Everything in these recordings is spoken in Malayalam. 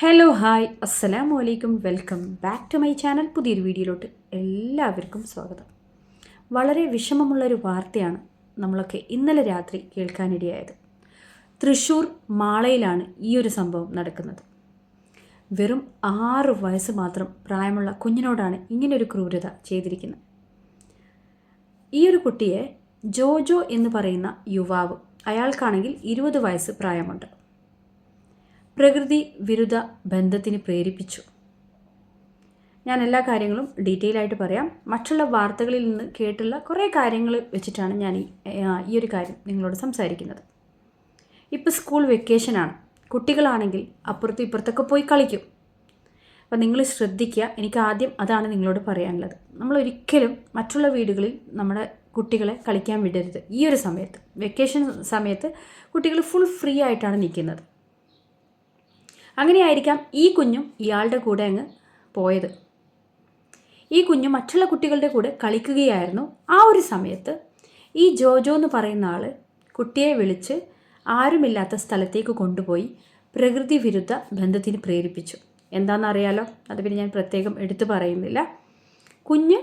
ഹലോ ഹായ് അസ്സലാമു അലൈക്കും welcome back to my channel പുതിയൊരു വീഡിയോയിലോട്ട് എല്ലാവർക്കും സ്വാഗതം. വളരെ വിഷമമുള്ളൊരു വാർത്തയാണ് നമ്മളൊക്കെ ഇന്നലെ രാത്രി കേൾക്കാനിടയായത്. തൃശ്ശൂർ മാളയിലാണ് ഈ ഒരു സംഭവം നടക്കുന്നത്. വെറും ആറ് വയസ്സ് മാത്രം പ്രായമുള്ള കുഞ്ഞിനോടാണ് ഇങ്ങനൊരു ക്രൂരത ചെയ്തിരിക്കുന്നത്. ഈ ഒരു കുട്ടിയെ ജോജോ എന്ന് പറയുന്ന യുവാവ് അയാൾക്കാണെങ്കിൽ ഇരുപത് വയസ്സ് പ്രായമുണ്ട്. പ്രകൃതി വിരുദ്ധ ബന്ധത്തിന് പ്രേരിപ്പിച്ചു. ഞാൻ എല്ലാ കാര്യങ്ങളും ഡീറ്റെയിൽ ആയിട്ട് പറയാം. മറ്റുള്ള വാർത്തകളിൽ നിന്ന് കേട്ടുള്ള കുറേ കാര്യങ്ങൾ വെച്ചിട്ടാണ് ഞാൻ ഈ ഒരു കാര്യം നിങ്ങളോട് സംസാരിക്കുന്നത്. ഇപ്പോൾ സ്കൂൾ വെക്കേഷനാണ് കുട്ടികളാണെങ്കിൽ അപ്പുറത്തും ഇപ്പുറത്തൊക്കെ പോയി കളിക്കും. അപ്പം നിങ്ങൾ ശ്രദ്ധിക്കുക. എനിക്ക് ആദ്യം അതാണ് നിങ്ങളോട് പറയാനുള്ളത്. നമ്മൾ ഒരിക്കലും മറ്റുള്ള വീടുകളിൽ നമ്മുടെ കുട്ടികളെ കളിക്കാൻ വിടരുത്. ഈ ഒരു സമയത്ത് വെക്കേഷൻ സമയത്ത് കുട്ടികൾ ഫുൾ ഫ്രീ ആയിട്ടാണ് നിൽക്കുന്നത്. അങ്ങനെയായിരിക്കാം ഈ കുഞ്ഞും ഇയാളുടെ കൂടെ അങ്ങ് പോയത്. ഈ കുഞ്ഞു മറ്റുള്ള കുട്ടികളുടെ കൂടെ കളിക്കുകയായിരുന്നു. ആ ഒരു സമയത്ത് ഈ ജോജോ എന്ന് പറയുന്ന ആൾ കുട്ടിയെ വിളിച്ച് ആരുമില്ലാത്ത സ്ഥലത്തേക്ക് കൊണ്ടുപോയി പ്രകൃതി വിരുദ്ധ ബന്ധത്തിന് പ്രേരിപ്പിച്ചു. എന്താണെന്നറിയാലോ? അത് പിന്നെ ഞാൻ പ്രത്യേകം എടുത്തു പറയുന്നില്ല. കുഞ്ഞ്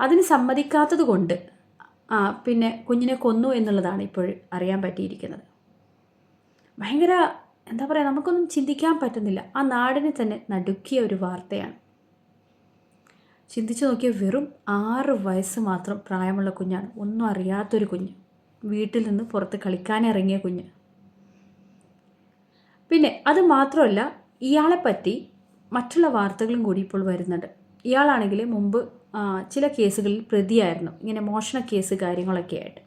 അതിന് സമ്മതിക്കാത്തത് കൊണ്ട് പിന്നെ കുഞ്ഞിനെ കൊന്നു എന്നുള്ളതാണ് ഇപ്പോൾ അറിയാൻ പറ്റിയിരിക്കുന്നത്. ഭയങ്കര എന്താ പറയുക നമുക്കൊന്നും ചിന്തിക്കാൻ പറ്റുന്നില്ല. ആ നാടിനെ തന്നെ നടുക്കിയ ഒരു വാർത്തയാണ്. ചിന്തിച്ചു നോക്കിയ വെറും ആറ് വയസ്സ് മാത്രം പ്രായമുള്ള കുഞ്ഞാണ്. ഒന്നും അറിയാത്തൊരു കുഞ്ഞ്. വീട്ടിൽ നിന്ന് പുറത്ത് കളിക്കാനിറങ്ങിയ കുഞ്ഞ്. പിന്നെ അത് മാത്രമല്ല ഇയാളെ പറ്റി മറ്റുള്ള വാർത്തകളും കൂടി ഇപ്പോൾ വരുന്നുണ്ട്. ഇയാളാണെങ്കിൽ മുമ്പ് ചില കേസുകളിൽ പ്രതിയായിരുന്നു. ഇങ്ങനെ മോഷണ കേസ് കാര്യങ്ങളൊക്കെ ആയിട്ട്.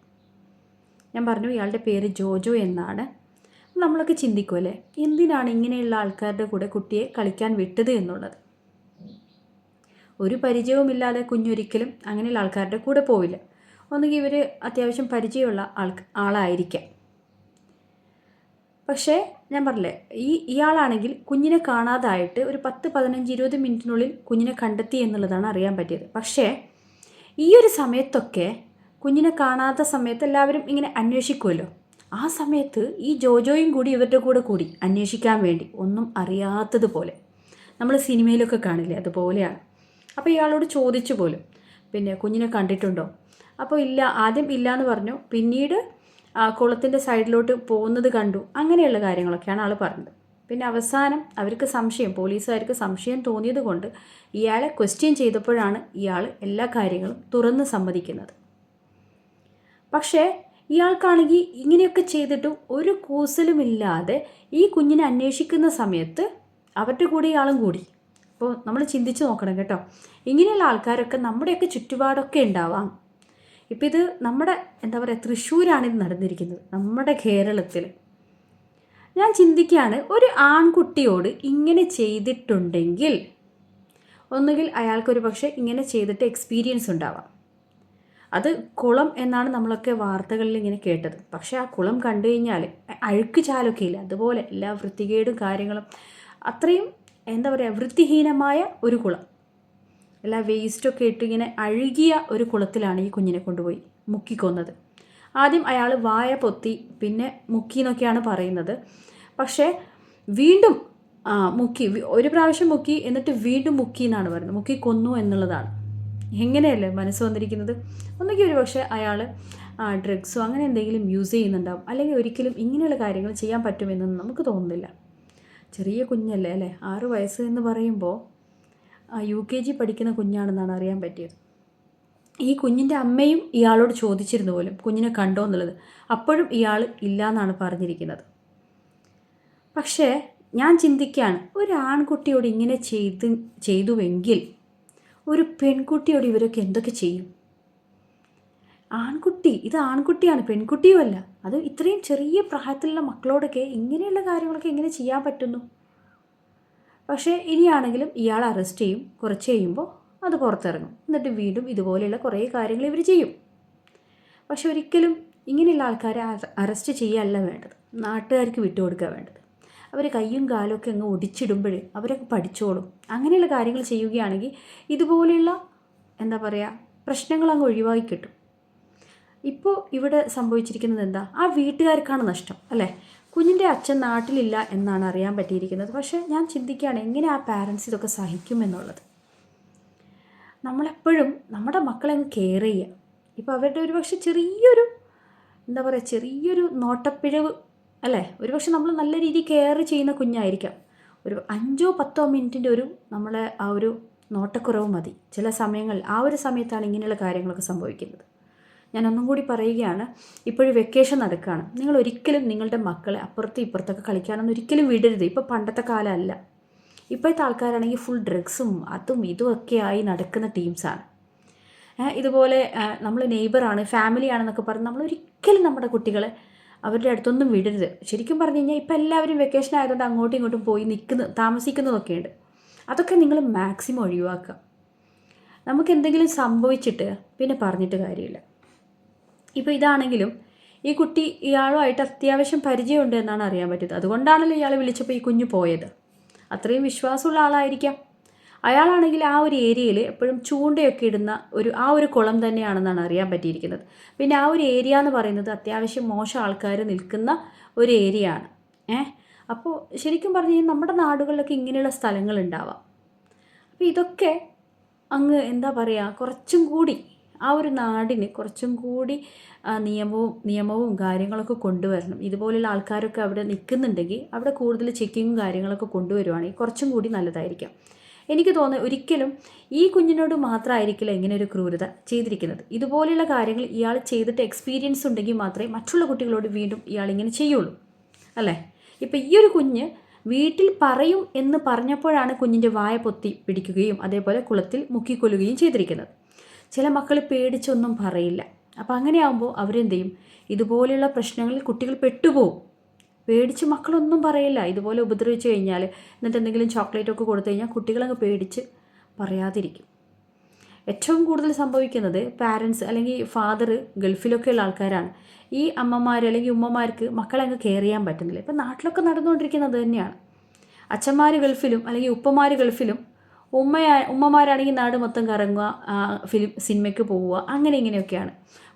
ഞാൻ പറഞ്ഞു ഇയാളുടെ പേര് ജോജോ എന്നാണ്. നമ്മളൊക്കെ ചിന്തിക്കുമല്ലേ എന്തിനാണ് ഇങ്ങനെയുള്ള ആൾക്കാരുടെ കൂടെ കുട്ടിയെ കളിക്കാൻ വിട്ടത് എന്നുള്ളത്? ഒരു പരിചയവുമില്ലാതെ കുഞ്ഞൊരിക്കലും അങ്ങനെയുള്ള ആൾക്കാരുടെ കൂടെ പോവില്ല. ഒന്നുകിൽ ഇവർ അത്യാവശ്യം പരിചയമുള്ള ആൾ ആളായിരിക്കാം. പക്ഷേ ഞാൻ പറഞ്ഞില്ലേ ഈ ഇയാളാണെങ്കിൽ കുഞ്ഞിനെ കാണാതായിട്ട് ഒരു പത്ത് പതിനഞ്ച് ഇരുപത് മിനിറ്റിനുള്ളിൽ കുഞ്ഞിനെ കണ്ടെത്തി എന്നുള്ളതാണ് അറിയാൻ പറ്റിയത്. പക്ഷേ ഈ ഒരു സമയത്തൊക്കെ കുഞ്ഞിനെ കാണാത്ത സമയത്ത് എല്ലാവരും ഇങ്ങനെ അന്വേഷിക്കുമല്ലോ ആ സമയത്ത് ഈ ജോജോയും കൂടി ഇവരുടെ കൂടെ കൂടി അന്വേഷിക്കാൻ വേണ്ടി ഒന്നും അറിയാത്തതുപോലെ. നമ്മൾ സിനിമയിലൊക്കെ കാണില്ലേ അതുപോലെയാണ്. അപ്പോൾ ഇയാളോട് ചോദിച്ചു പോലും. പിന്നെ കുഞ്ഞിനെ കണ്ടിട്ടുണ്ടോ? അപ്പോൾ ഇല്ല ആദ്യം ഇല്ല എന്ന് പറഞ്ഞു. പിന്നീട് കുളത്തിന്റെ സൈഡിലോട്ട് പോകുന്നത് കണ്ടു. അങ്ങനെയുള്ള കാര്യങ്ങളൊക്കെയാണ് ആൾ പറഞ്ഞത്. പിന്നെ അവസാനം അവർക്ക് സംശയം പോലീസുകാർക്ക് സംശയം തോന്നിയത് കൊണ്ട് ഇയാളെ ക്വസ്റ്റ്യൻ ചെയ്തപ്പോഴാണ് ഇയാൾ എല്ലാ കാര്യങ്ങളും തുറന്ന് സമ്മതിക്കുന്നത്. പക്ഷേ ഇയാൾക്കാണെങ്കിൽ ഇങ്ങനെയൊക്കെ ചെയ്തിട്ടും ഒരു കൂസലുമില്ലാതെ ഈ കുഞ്ഞിനെ അന്വേഷിക്കുന്ന സമയത്ത് അവരുടെ കൂടെ ഇയാളും കൂടി. അപ്പോൾ നമ്മൾ ചിന്തിച്ച് നോക്കണം കേട്ടോ. ഇങ്ങനെയുള്ള ആൾക്കാരൊക്കെ നമ്മുടെയൊക്കെ ചുറ്റുപാടൊക്കെ ഉണ്ടാവാം. ഇപ്പം ഇത് നമ്മുടെ എന്താ പറയുക തൃശ്ശൂരാണ് ഇത് നടന്നിരിക്കുന്നത് നമ്മുടെ കേരളത്തിൽ. ഞാൻ ചിന്തിക്കുകയാണ് ഒരു ആൺകുട്ടിയോട് ഇങ്ങനെ ചെയ്തിട്ടുണ്ടെങ്കിൽ ഒന്നുകിൽ അയാൾക്കൊരു പക്ഷേ ഇങ്ങനെ ചെയ്തിട്ട് എക്സ്പീരിയൻസ് ഉണ്ടാവാം. അത് കുളം എന്നാണ് നമ്മളൊക്കെ വാർത്തകളിൽ ഇങ്ങനെ കേട്ടത്. പക്ഷേ ആ കുളം കണ്ടു കഴിഞ്ഞാൽ അഴുക്ക് ചാലൊക്കെ ഇല്ല അതുപോലെ എല്ലാ വൃത്തികേടും കാര്യങ്ങളും അത്രയും എന്താ പറയുക വൃത്തിഹീനമായ ഒരു കുളം. എല്ലാ വേസ്റ്റൊക്കെ ഇട്ട് ഇങ്ങനെ അഴുകിയ ഒരു കുളത്തിലാണ് ഈ കുഞ്ഞിനെ കൊണ്ടുപോയി മുക്കിക്കൊന്നത്. ആദ്യം അയാൾ വായ പൊത്തി പിന്നെ മുക്കി എന്നൊക്കെയാണ് പറയുന്നത്. പക്ഷേ വീണ്ടും മുക്കി ഒരു പ്രാവശ്യം മുക്കി എന്നിട്ട് വീണ്ടും മുക്കി എന്നാണ് പറയുന്നത്. മുക്കി കൊന്നു എന്നുള്ളതാണ്. എങ്ങനെയല്ലേ മനസ്സ് വന്നിരിക്കുന്നത്? ഒന്നുകിൽ ഒരു പക്ഷേ അയാൾ ഡ്രഗ്സോ അങ്ങനെ എന്തെങ്കിലും യൂസ് ചെയ്യുന്നുണ്ടാവും. അല്ലെങ്കിൽ ഒരിക്കലും ഇങ്ങനെയുള്ള കാര്യങ്ങൾ ചെയ്യാൻ പറ്റുമെന്നൊന്നും നമുക്ക് തോന്നുന്നില്ല. ചെറിയ കുഞ്ഞല്ലേ അല്ലേ? ആറ് വയസ്സ് എന്ന് പറയുമ്പോൾ യു കെ ജി പഠിക്കുന്ന കുഞ്ഞാണെന്നാണ് അറിയാൻ പറ്റിയത്. ഈ കുഞ്ഞിന്റെ അമ്മയും ഇയാളോട് ചോദിച്ചിരുന്നു പോലും കുഞ്ഞിനെ കണ്ടോ എന്നുള്ളത്. അപ്പോഴും ഇയാൾ ഇല്ല എന്നാണ് പറഞ്ഞിരിക്കുന്നത്. പക്ഷേ ഞാൻ ചിന്തിക്കുകയാണ് ഒരു ആൺകുട്ടിയോട് ഇങ്ങനെ ചെയ്ത് ചെയ്തുവെങ്കിൽ ഒരു പെൺകുട്ടിയോട് ഇവരൊക്കെ എന്തൊക്കെ ചെയ്യും? ആൺകുട്ടി ഇത് ആൺകുട്ടിയാണ് പെൺകുട്ടിയുമല്ല അത് ഇത്രയും ചെറിയ പ്രായത്തിലുള്ള മക്കളോടൊക്കെ ഇങ്ങനെയുള്ള കാര്യങ്ങളൊക്കെ എങ്ങനെ ചെയ്യാൻ പറ്റുന്നു? പക്ഷേ ഇനിയാണെങ്കിലും ഇയാൾ അറസ്റ്റ് ചെയ്യും കുറച്ച് കഴിയുമ്പോൾ അത് പുറത്തിറങ്ങും. എന്നിട്ട് വീണ്ടും ഇതുപോലെയുള്ള കുറേ കാര്യങ്ങൾ ഇവർ ചെയ്യും. പക്ഷെ ഒരിക്കലും ഇങ്ങനെയുള്ള ആൾക്കാരെ അറസ്റ്റ് ചെയ്യല്ല വേണ്ടത്. നാട്ടുകാർക്ക് വിട്ടുകൊടുക്കുക വേണ്ടത്. അവർ കയ്യും കാലും അങ്ങ് ഒടിച്ചിടുമ്പോഴേ അവരൊക്കെ പഠിച്ചോളും. അങ്ങനെയുള്ള കാര്യങ്ങൾ ചെയ്യുകയാണെങ്കിൽ ഇതുപോലെയുള്ള എന്താ പറയുക പ്രശ്നങ്ങൾ അങ്ങ് ഒഴിവാക്കി കിട്ടും. ഇപ്പോൾ ഇവിടെ സംഭവിച്ചിരിക്കുന്നത് എന്താ? ആ വീട്ടുകാർക്കാണ് നഷ്ടം അല്ലേ? കുഞ്ഞിന്റെ അച്ഛൻ നാട്ടിലില്ല എന്നാണ് അറിയാൻ പറ്റിയിരിക്കുന്നത്. പക്ഷേ ഞാൻ ചിന്തിക്കുകയാണ് എങ്ങനെ ആ പാരൻസ് ഇതൊക്കെ സഹിക്കുമെന്നുള്ളത് നമ്മളെപ്പോഴും നമ്മുടെ മക്കളെ അങ്ങ് കെയർ ചെയ്യുക. ഇപ്പോൾ അവരുടെ ഒരു പക്ഷേ ചെറിയൊരു എന്താ പറയുക ചെറിയൊരു നോട്ടപ്പിഴവ് അല്ലേ? ഒരു പക്ഷെ നമ്മൾ നല്ല രീതിയിൽ കെയർ ചെയ്യുന്ന കുഞ്ഞായിരിക്കാം. ഒരു അഞ്ചോ പത്തോ മിനിറ്റിന്റെ ഒരു നമ്മളെ ആ ഒരു നോട്ടക്കുറവ് മതി. ചില സമയങ്ങളിൽ ആ ഒരു സമയത്താണ് ഇങ്ങനെയുള്ള കാര്യങ്ങളൊക്കെ സംഭവിക്കുന്നത്. ഞാൻ ഒന്നും കൂടി പറയുകയാണ് ഇപ്പോഴും വെക്കേഷൻ നടക്കുകയാണ് നിങ്ങൾ ഒരിക്കലും നിങ്ങളുടെ മക്കളെ അപ്പുറത്തും ഇപ്പുറത്തൊക്കെ കളിക്കാനൊന്നും ഒരിക്കലും വിടരുത്. ഇപ്പോൾ പണ്ടത്തെ കാലമല്ല. ഇപ്പോഴത്തെ ആൾക്കാരാണെങ്കിൽ ഫുൾ ഡ്രഗ്സും അതും ഇതുമൊക്കെ ആയി നടക്കുന്ന ടീംസാണ് ഇതുപോലെ നമ്മൾ നെയ്ബറാണ് ഫാമിലിയാണെന്നൊക്കെ പറഞ്ഞ് നമ്മൾ ഒരിക്കലും നമ്മുടെ കുട്ടികളെ അവരുടെ അടുത്തൊന്നും വിടരുത്. ശരിക്കും പറഞ്ഞു കഴിഞ്ഞാൽ ഇപ്പം എല്ലാവരും വെക്കേഷൻ ആയതുകൊണ്ട് അങ്ങോട്ടും ഇങ്ങോട്ടും പോയി നിൽക്കുന്ന താമസിക്കുന്നതൊക്കെയുണ്ട്. അതൊക്കെ നിങ്ങൾ മാക്സിമം ഒഴിവാക്കുക. നമുക്ക് എന്തെങ്കിലും സംഭവിച്ചിട്ട് പിന്നെ പറഞ്ഞിട്ട് കാര്യമില്ല. ഇപ്പോൾ ഇതാണെങ്കിലും ഈ കുട്ടി ഇയാളുമായിട്ട് അത്യാവശ്യം പരിചയമുണ്ട് എന്നാണ് അറിയാൻ പറ്റിയത് അതുകൊണ്ടാണല്ലോ ഇയാൾ വിളിച്ചപ്പോൾ ഈ കുഞ്ഞു പോയത്. അത്രയും വിശ്വാസമുള്ള ആളായിരിക്കാം. അയാളാണെങ്കിൽ ആ ഒരു ഏരിയയിൽ എപ്പോഴും ചൂണ്ടയൊക്കെ ഇടുന്ന ഒരു ആ ഒരു കുളം തന്നെയാണെന്നാണ് അറിയാൻ പറ്റിയിരിക്കുന്നത്. പിന്നെ ആ ഒരു ഏരിയ എന്ന് പറയുന്നത് അത്യാവശ്യം മോശം ആൾക്കാർ നിൽക്കുന്ന ഒരു ഏരിയ ആണ് ഏഹ് അപ്പോൾ ശരിക്കും പറഞ്ഞു കഴിഞ്ഞാൽ നമ്മുടെ നാടുകളിലൊക്കെ ഇങ്ങനെയുള്ള സ്ഥലങ്ങൾ ഉണ്ടാവാം. അപ്പോൾ ഇതൊക്കെ അങ്ങ് എന്താ പറയുക കുറച്ചും കൂടി ആ ഒരു നാടിന് കുറച്ചും കൂടി നിയമവും നിയമവും കാര്യങ്ങളൊക്കെ കൊണ്ടുവരണം. ഇതുപോലെയുള്ള ആൾക്കാരൊക്കെ അവിടെ നിൽക്കുന്നുണ്ടെങ്കിൽ അവിടെ കൂടുതൽ ചെക്കിങ്ങും കാര്യങ്ങളൊക്കെ കൊണ്ടുവരുവാണെങ്കിൽ കുറച്ചും കൂടി നല്ലതായിരിക്കാം. എനിക്ക് തോന്നുന്നത് ഒരിക്കലും ഈ കുഞ്ഞിനോട് മാത്രമായിരിക്കില്ല ഇങ്ങനെ ഒരു ക്രൂരത ചെയ്തിരിക്കുന്നത്. ഇതുപോലെയുള്ള കാര്യങ്ങൾ ഇയാൾ ചെയ്തിട്ട് എക്സ്പീരിയൻസ് ഉണ്ടെങ്കിൽ മാത്രമേ മറ്റുള്ള കുട്ടികളോട് വീണ്ടും ഇയാൾ ഇങ്ങനെ ചെയ്യുള്ളൂ. അല്ലേ? ഇപ്പം ഈ ഒരു കുഞ്ഞ് വീട്ടിൽ പറയും എന്ന് പറഞ്ഞപ്പോഴാണ് കുഞ്ഞിന്റെ വായ പൊത്തി പിടിക്കുകയും അതേപോലെ കുളത്തിൽ മുക്കിക്കൊല്ലുകയും ചെയ്തിരിക്കുന്നത്. ചില മക്കൾ പേടിച്ചൊന്നും പറയില്ല. അപ്പോൾ അങ്ങനെയാകുമ്പോൾ അവരെന്ത് ചെയ്യും? ഇതുപോലെയുള്ള പ്രശ്നങ്ങളിൽ കുട്ടികൾ പെട്ടുപോകും. പേടിച്ച് മക്കളൊന്നും പറയില്ല. ഇതുപോലെ ഉപദ്രവിച്ച് കഴിഞ്ഞാൽ എന്നിട്ട് എന്തെങ്കിലും ചോക്ലേറ്റ് ഒക്കെ കൊടുത്തു കഴിഞ്ഞാൽ കുട്ടികളങ്ങ് പേടിച്ച് പറയാതിരിക്കും. ഏറ്റവും കൂടുതൽ സംഭവിക്കുന്നത് പാരൻസ് അല്ലെങ്കിൽ ഫാദർ ഗൾഫിലൊക്കെയുള്ള ആൾക്കാരാണ്. ഈ അമ്മമാർ അല്ലെങ്കിൽ ഉമ്മമാർക്ക് മക്കളെ അങ്ങ് കെയർ ചെയ്യാൻ പറ്റുന്നില്ല. ഇപ്പം നാട്ടിലൊക്കെ നടന്നുകൊണ്ടിരിക്കുന്നത് തന്നെയാണ്. അച്ഛന്മാർ ഗൾഫിലും അല്ലെങ്കിൽ ഉപ്പമാർ ഗൾഫിലും ഉമ്മയാ ഉമ്മമാരാണെങ്കിൽ നാട് മൊത്തം കറങ്ങുക ഫിലിം സിനിമയ്ക്ക് പോവുക അങ്ങനെ ഇങ്ങനെയൊക്കെയാണ്.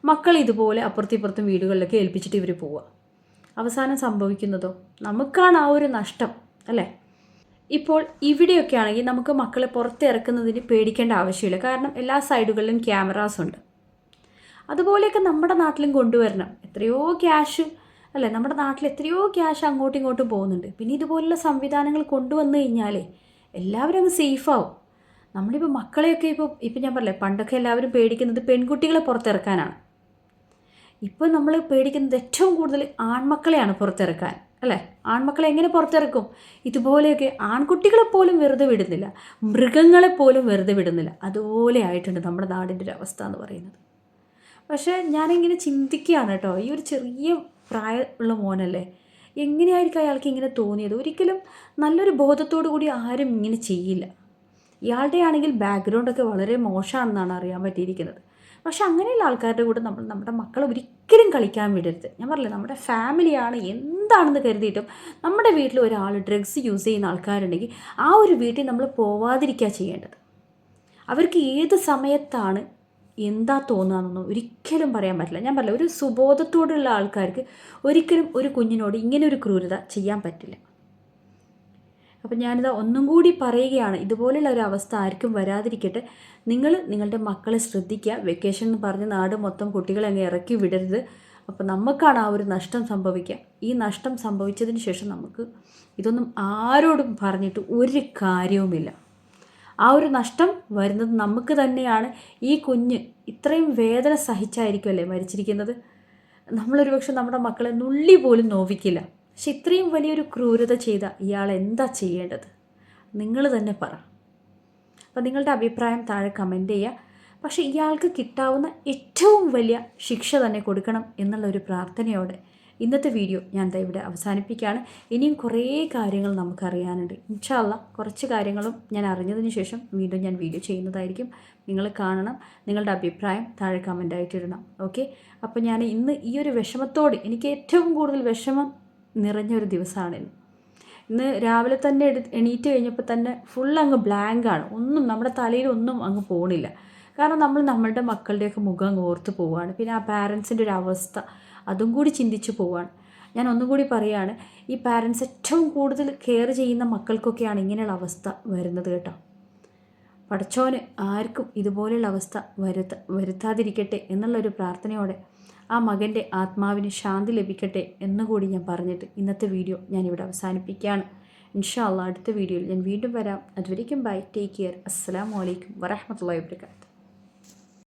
മക്കൾ ഇതുപോലെ അപ്പുറത്തിപ്പുറത്തും വീടുകളിലൊക്കെ ഏൽപ്പിച്ചിട്ട് ഇവർ പോവുക. അവസാനം സംഭവിക്കുന്നതോ? നമുക്കാണ് ആ ഒരു നഷ്ടം അല്ലേ? ഇപ്പോൾ ഇവിടെയൊക്കെ ആണെങ്കിൽ നമുക്ക് മക്കളെ പുറത്തിറക്കുന്നതിന് പേടിക്കേണ്ട ആവശ്യമില്ല. കാരണം എല്ലാ സൈഡുകളിലും ക്യാമറാസ് ഉണ്ട്. അതുപോലെയൊക്കെ നമ്മുടെ നാട്ടിലും കൊണ്ടുവരണം. എത്രയോ ക്യാഷ് അല്ലേ? നമ്മുടെ നാട്ടിൽ എത്രയോ ക്യാഷ് അങ്ങോട്ടും ഇങ്ങോട്ടും പോകുന്നുണ്ട്. പിന്നെ ഇതുപോലുള്ള സംവിധാനങ്ങൾ കൊണ്ടുവന്നു കഴിഞ്ഞാലേ എല്ലാവരും അങ്ങ് സേഫാവും നമ്മളിപ്പോൾ മക്കളെയൊക്കെ ഇപ്പോൾ ഇപ്പം ഞാൻ പറഞ്ഞില്ലേ പണ്ടൊക്കെ എല്ലാവരും പേടിക്കുന്നത് പെൺകുട്ടികളെ പുറത്തിറക്കാനാണ്. ഇപ്പോൾ നമ്മൾ പേടിക്കുന്നത് ഏറ്റവും കൂടുതൽ ആൺമക്കളെയാണ് പുറത്തിറക്കാൻ അല്ലേ? ആൺമക്കളെ എങ്ങനെ പുറത്തിറക്കും? ഇതുപോലെയൊക്കെ ആൺകുട്ടികളെ പോലും വെറുതെ വിടുന്നില്ല മൃഗങ്ങളെ പോലും വെറുതെ വിടുന്നില്ല. അതുപോലെ ആയിട്ടുണ്ട് നമ്മുടെ നാടിന്റെ ഒരു അവസ്ഥ എന്ന് പറയുന്നത്. പക്ഷേ ഞാനിങ്ങനെ ചിന്തിക്കുകയാണ് കേട്ടോ ഈ ഒരു ചെറിയ പ്രായമുള്ള മോനല്ലേ എങ്ങനെയായിരിക്കും അയാൾക്ക് ഇങ്ങനെ തോന്നിയത്? ഒരിക്കലും നല്ലൊരു ബോധത്തോടു കൂടി ആരും ഇങ്ങനെ ചെയ്യില്ല. ഇയാളുടെ ആണെങ്കിൽ ബാക്ക്ഗ്രൗണ്ടൊക്കെ വളരെ മോശമാണെന്നാണ് അറിയാൻ പറ്റിയിരിക്കുന്നത്. പക്ഷെ അങ്ങനെയുള്ള ആൾക്കാരുടെ കൂടെ നമ്മൾ നമ്മുടെ മക്കളെ ഒരിക്കലും കളിക്കാൻ വിടരുത്. ഞാൻ പറഞ്ഞില്ലേ നമ്മുടെ ഫാമിലിയാണ് എന്താണെന്ന് കരുതിയിട്ടും നമ്മുടെ വീട്ടിൽ ഒരാൾ ഡ്രഗ്സ് യൂസ് ചെയ്യുന്ന ആൾക്കാരുണ്ടെങ്കിൽ ആ ഒരു വീട്ടിൽ നമ്മൾ പോവാതിരിക്കുക ചെയ്യേണ്ടത്. അവർക്ക് ഏത് സമയത്താണ് എന്താ തോന്നുകയെന്നൊന്നും ഒരിക്കലും പറയാൻ പറ്റില്ല. ഞാൻ പറഞ്ഞില്ല ഒരു സുബോധത്തോടുള്ള ആൾക്കാർക്ക് ഒരിക്കലും ഒരു കുഞ്ഞിനോട് ഇങ്ങനെ ഒരു ക്രൂരത ചെയ്യാൻ പറ്റില്ല. അപ്പം ഞാനിത് ഒന്നും കൂടി പറയുകയാണ്. ഇതുപോലെയുള്ള ഒരു അവസ്ഥ ആർക്കും വരാതിരിക്കട്ടെ. നിങ്ങൾ നിങ്ങളുടെ മക്കളെ ശ്രദ്ധിക്കുക. വെക്കേഷൻ എന്ന് പറഞ്ഞ് നാട് മൊത്തം കുട്ടികളെ അങ്ങ് ഇറക്കി വിടരുത്. അപ്പോൾ നമുക്കാണ് ആ ഒരു നഷ്ടം സംഭവിക്കുക. ഈ നഷ്ടം സംഭവിച്ചതിന് ശേഷം നമുക്ക് ഇതൊന്നും ആരോടും പറഞ്ഞിട്ട് ഒരു കാര്യവുമില്ല. ആ ഒരു നഷ്ടം വരുന്നത് നമുക്ക് തന്നെയാണ്. ഈ കുഞ്ഞ് ഇത്രയും വേദന സഹിച്ചായിരിക്കുമല്ലേ മരിച്ചിരിക്കുന്നത്? നമ്മളൊരു പക്ഷെ നമ്മുടെ മക്കളെ നുള്ളി പോലും നോവിക്കില്ല. പക്ഷെ ഇത്രയും വലിയൊരു ക്രൂരത ചെയ്ത ഇയാൾ എന്താ ചെയ്യേണ്ടത്? നിങ്ങൾ തന്നെ പറ. അപ്പം നിങ്ങളുടെ അഭിപ്രായം താഴെ കമന്റ് ചെയ്യുക. പക്ഷേ ഇയാൾക്ക് കിട്ടാവുന്ന ഏറ്റവും വലിയ ശിക്ഷ തന്നെ കൊടുക്കണം എന്നുള്ള ഒരു പ്രാർത്ഥനയോടെ ഇന്നത്തെ വീഡിയോ ഞാൻ ഇവിടെ അവസാനിപ്പിക്കുകയാണ്. ഇനിയും കുറേ കാര്യങ്ങൾ നമുക്കറിയാനുണ്ട്. ഇൻഷാല്ല കുറച്ച് കാര്യങ്ങളും ഞാൻ അറിഞ്ഞതിന് ശേഷം വീണ്ടും ഞാൻ വീഡിയോ ചെയ്യുന്നതായിരിക്കും. നിങ്ങൾ കാണണം. നിങ്ങളുടെ അഭിപ്രായം താഴെ കമന്റായിട്ടിടണം ഓക്കെ അപ്പോൾ ഞാൻ ഇന്ന് ഈ ഒരു വിഷമത്തോട് എനിക്ക് ഏറ്റവും കൂടുതൽ വിഷമം നിറഞ്ഞ ഒരു ദിവസമാണ് ഇന്ന്. രാവിലെ തന്നെ എടു എണീറ്റ് കഴിഞ്ഞപ്പോൾ തന്നെ ഫുൾ അങ്ങ് ബ്ലാങ്കാണ് ഒന്നും നമ്മുടെ തലയിൽ ഒന്നും അങ്ങ് പോണില്ല. കാരണം നമ്മൾ നമ്മളുടെ മക്കളുടെയൊക്കെ മുഖം അങ്ങ് ഓർത്ത് പോവുകയാണ് പിന്നെ ആ പാരൻസിന്റെ ഒരു അവസ്ഥ അതും കൂടി ചിന്തിച്ച് പോവാണ്. ഞാൻ ഒന്നും കൂടി പറയുകയാണ് ഈ പാരൻസ് ഏറ്റവും കൂടുതൽ കെയർ ചെയ്യുന്ന മക്കൾക്കൊക്കെയാണ് ഇങ്ങനെയുള്ള അവസ്ഥ വരുന്നത് കേട്ടോ. പടച്ചോന് ആർക്കും ഇതുപോലെയുള്ള അവസ്ഥ വരുത്ത വരുത്താതിരിക്കട്ടെ എന്നുള്ളൊരു പ്രാർത്ഥനയോടെ ആ മകന്റെ ആത്മാവിന് ശാന്തി ലഭിക്കട്ടെ എന്നുകൂടി ഞാൻ പറഞ്ഞിട്ട് ഇന്നത്തെ വീഡിയോ ഞാനിവിടെ അവസാനിപ്പിക്കുകയാണ്. ഇൻഷാ അടുത്ത വീഡിയോയിൽ ഞാൻ വീണ്ടും വരാം. അതുവരേക്കും ബൈ ടേക്ക് കെയർ അസ്സാം വലൈക്കും വരഹമത്തല്ലാ വാബർക്കാത്തു